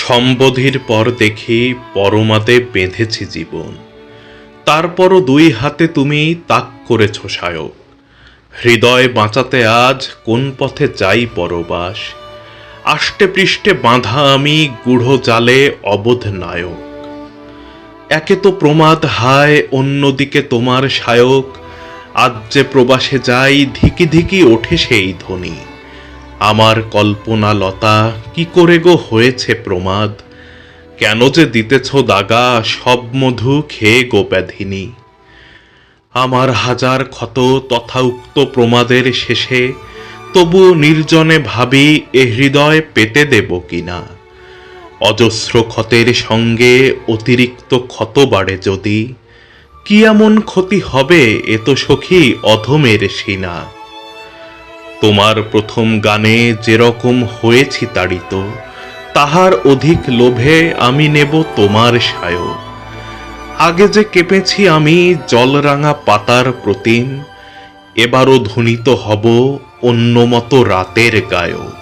সম্বোধির পর দেখি পরমাদে বেঁধেছি জীবন। তারপরও দুই হাতে তুমি তাক করেছ সায়ক। হৃদয় বাঁচাতে আজ কোন পথে যাই পরবাস? আষ্টে পৃষ্ঠে বাঁধা আমি গূঢ় জালে অবোধ নায়ক। একে তো প্রমাদ হায়, অন্যদিকে তোমার সায়ক। আজ যে প্রবাসে যাই, ধিকি ধিকি ওঠে সেই ধ্বনি। আমার কল্পনা লতা কি করে গো হয়েছে প্রমাদ? কেন যে দিতেছ দাগা সব মধু খেয়ে গো ব্যাধিনী। আমার হাজার ক্ষত তথা উক্ত প্রমাদের শেষে তবু নির্জনে ভাবি এ হৃদয় পেতে দেব কিনা। অজস্র ক্ষতের সঙ্গে অতিরিক্ত ক্ষত বাড়ে যদি। কি এমন ক্ষতি হবে এ তো সখী অধমের সিনা। তোমার প্রথম গানে যেরকম হয়েছি তাড়িত, তাহার অধিক লোভে আমি নেব তোমার সায়। আগে যে কেঁপেছি আমি জলরাঙা পাতার প্রতিম, এবারও ধ্বনিত হব অন্যমত রাতের গায়ক